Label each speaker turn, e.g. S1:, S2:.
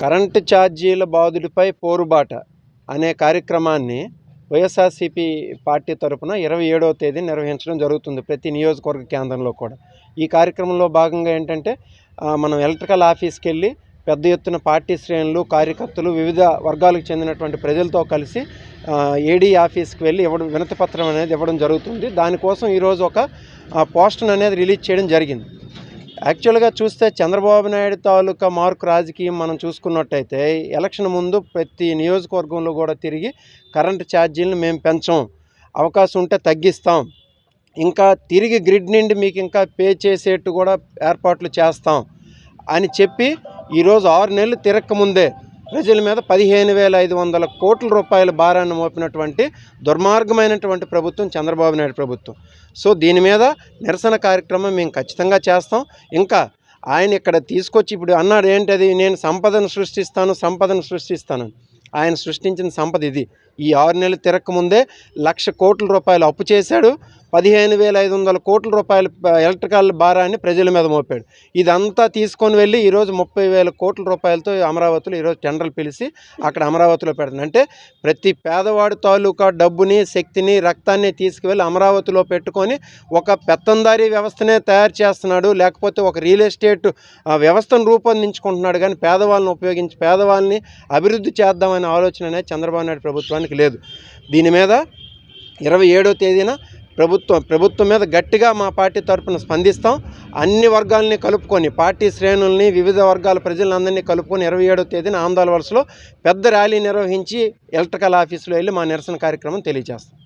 S1: Current ఛార్జీల బాధుడిపై పోరుబాట అనే కార్యక్రమాన్ని వైఎస్ఆర్సీపీ పార్టీ తరపున ఇరవై ఏడవ తేదీ నిర్వహించడం జరుగుతుంది ప్రతి నియోజకవర్గ కేంద్రంలో కూడా. ఈ కార్యక్రమంలో భాగంగా ఏంటంటే మనం ఎలక్ట్రికల్ ఆఫీస్కి వెళ్ళి పెద్ద ఎత్తున పార్టీ శ్రేణులు కార్యకర్తలు వివిధ వర్గాలకు చెందినటువంటి ప్రజలతో కలిసి ఏడీ ఆఫీస్కి వెళ్ళి ఇవ్వడం వినతిపత్రం అనేది ఇవ్వడం జరుగుతుంది. దానికోసం ఈరోజు ఒక పోస్టర్ అనేది రిలీజ్ చేయడం జరిగింది. యాక్చువల్గా చూస్తే చంద్రబాబు నాయుడు తాలూకా మార్కు రాజకీయం మనం చూసుకున్నట్టయితే ఎలక్షన్ ముందు ప్రతి నియోజకవర్గంలో కూడా తిరిగి కరెంటు ఛార్జీలను మేము పెంచం. అవకాశం ఉంటే తగ్గిస్తాం. ఇంకా తిరిగి గ్రిడ్ నుండి మీకు ఇంకా పే చేసేట్టు కూడా ఏర్పాట్లు చేస్తాం. అని చెప్పి ఈరోజు ఆరు నెలలు తిరక్కముందే ప్రజల మీద పదిహేను వేల ఐదు వందల కోట్ల రూపాయల భారాన్ని మోపినటువంటి దుర్మార్గమైనటువంటి ప్రభుత్వం చంద్రబాబు నాయుడు ప్రభుత్వం. సో దీని మీద నిరసన కార్యక్రమం మేము ఖచ్చితంగా చేస్తాం. ఇంకా ఆయన ఇక్కడ తీసుకొచ్చి ఇప్పుడు అన్నాడు ఏంటది? నేను సంపదను సృష్టిస్తాను సంపదను సృష్టిస్తాను ఆయన సృష్టించిన సంపద ఇది. ఈ ఆరు నెలలు తిరగకముందే లక్ష కోట్ల రూపాయలు అప్పు చేశాడు. పదిహేను వేల ఐదు వందల కోట్ల రూపాయల ఎలక్ట్రికల్ భారాన్ని ప్రజల మీద మోపాడు. ఇదంతా తీసుకొని వెళ్ళి ఈరోజు ముప్పై వేల కోట్ల రూపాయలతో అమరావతిలో ఈరోజు టెండర్లు పిలిచి అక్కడ అమరావతిలో పెడుతుంది అంటే ప్రతి పేదవాడి తాలూకా డబ్బుని శక్తిని రక్తాన్ని తీసుకువెళ్ళి అమరావతిలో పెట్టుకొని ఒక పెత్తందారీ వ్యవస్థనే తయారు చేస్తున్నాడు. లేకపోతే ఒక రియల్ ఎస్టేట్ వ్యవస్థను రూపొందించుకుంటున్నాడు. కానీ పేదవాళ్ళని ఉపయోగించి పేదవాళ్ళని అభివృద్ధి చేద్దామని ఆలోచన అనేది చంద్రబాబు నాయుడు ప్రభుత్వానికి లేదు. దీని మీద ఇరవై ఏడో తేదీన ప్రభుత్వం ప్రభుత్వం మీద గట్టిగా మా పార్టీ తరపున స్పందిస్తాం. అన్ని వర్గాలని కలుపుకొని పార్టీ శ్రేణుల్ని వివిధ వర్గాల ప్రజలందరినీ కలుపుకొని ఇరవై ఏడో తేదీన ఆందోళన వలసలో పెద్ద ర్యాలీ నిర్వహించి ఎలక్ట్రికల్ ఆఫీసులో వెళ్ళి మా నిరసన కార్యక్రమం తెలియజేస్తాం.